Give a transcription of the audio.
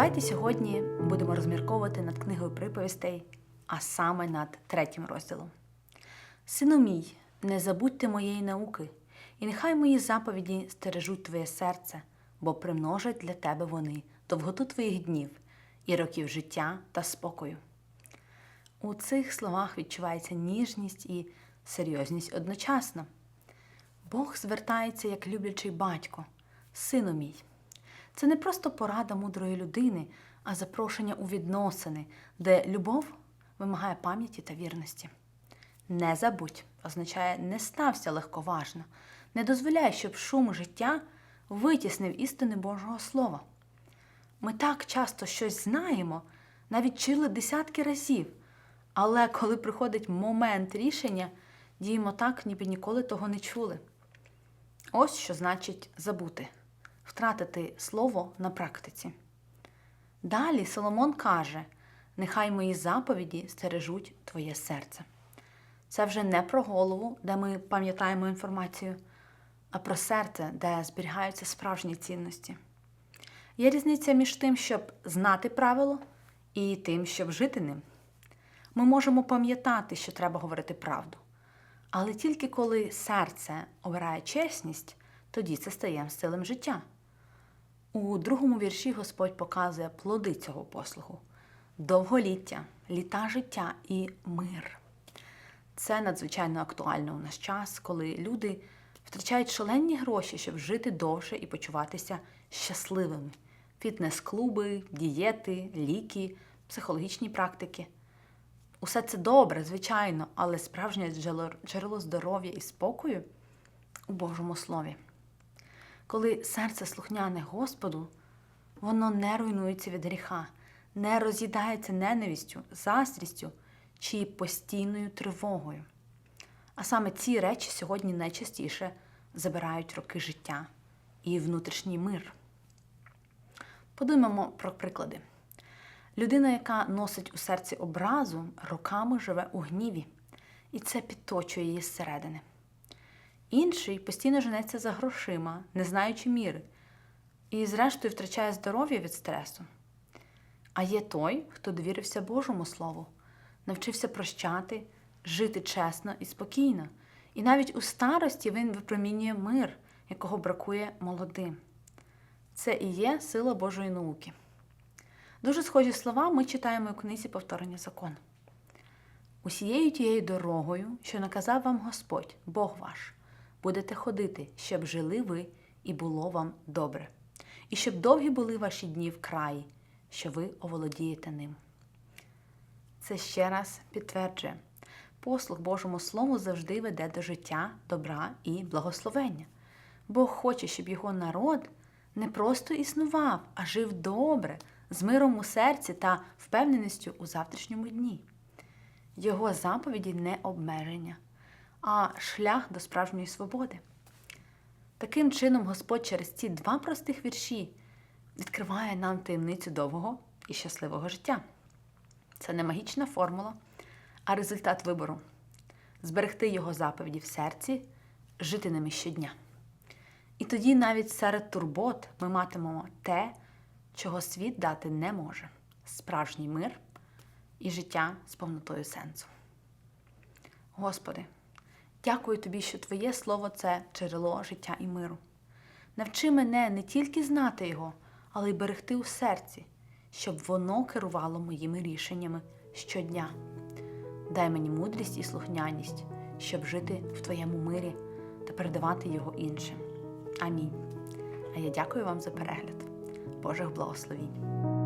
Давайте сьогодні будемо розмірковувати над книгою приповістей, а саме над третім розділом. Сину мій, не забудьте моєї науки, і нехай мої заповіді стережуть твоє серце, бо примножать для тебе вони довготу твоїх днів і років життя та спокою. У цих словах відчувається ніжність і серйозність одночасно. Бог звертається як люблячий батько, сину мій. Це не просто порада мудрої людини, а запрошення у відносини, де любов вимагає пам'яті та вірності. Не забудь означає не стався легковажно, не дозволяй, щоб шум життя витіснив істини Божого Слова. Ми так часто щось знаємо, навіть чули десятки разів, але коли приходить момент рішення, діємо так, ніби ніколи того не чули. Ось що значить забути, втратити слово на практиці. Далі Соломон каже: нехай мої заповіді стережуть твоє серце. Це вже не про голову, де ми пам'ятаємо інформацію, а про серце, де зберігаються справжні цінності. Є різниця між тим, щоб знати правило, і тим, щоб жити ним. Ми можемо пам'ятати, що треба говорити правду. Але тільки коли серце обирає чесність, тоді це стає стилем життя. У другому вірші Господь показує плоди цього послугу: довголіття, літа життя і мир. Це надзвичайно актуально у наш час, коли люди втрачають шалені гроші, щоб жити довше і почуватися щасливими. Фітнес-клуби, дієти, ліки, психологічні практики. Усе це добре, звичайно, але справжнє джерело- здоров'я і спокою у Божому Слові. Коли серце слухняне Господу, воно не руйнується від гріха, не роз'їдається ненавистю, заздрістю чи постійною тривогою. А саме ці речі сьогодні найчастіше забирають роки життя і внутрішній мир. Подумаємо про приклади. Людина, яка носить у серці образу, роками живе у гніві, і це підточує її зсередини. Інший постійно женеться за грошима, не знаючи міри, і, зрештою, втрачає здоров'я від стресу. А є той, хто довірився Божому Слову, навчився прощати, жити чесно і спокійно. І навіть у старості він випромінює мир, якого бракує молодим. Це і є сила Божої науки. Дуже схожі слова ми читаємо у книзі повторення закону. Усією тією дорогою, що наказав вам Господь, Бог ваш, будете ходити, щоб жили ви і було вам добре, і щоб довгі були ваші дні в краї, що ви оволодієте ним. Це ще раз підтверджує, послуг Божому Слову завжди веде до життя, добра і благословення. Бог хоче, щоб його народ не просто існував, а жив добре, з миром у серці та впевненістю у завтрашньому дні. Його заповіді не обмеження, а шлях до справжньої свободи. Таким чином, Господь через ці два простих вірші відкриває нам таємницю довгого і щасливого життя. Це не магічна формула, а результат вибору зберегти його заповіді в серці, жити ними щодня. І тоді навіть серед турбот ми матимемо те, чого світ дати не може справжній мир і життя з повнотою сенсу. Господи, дякую Тобі, що Твоє Слово це джерело життя і миру. Навчи мене не тільки знати його, але й берегти у серці, щоб воно керувало моїми рішеннями щодня. Дай мені мудрість і слухняність, щоб жити в Твоєму мирі та передавати його іншим. Амінь. А я дякую вам за перегляд. Божих благословінь.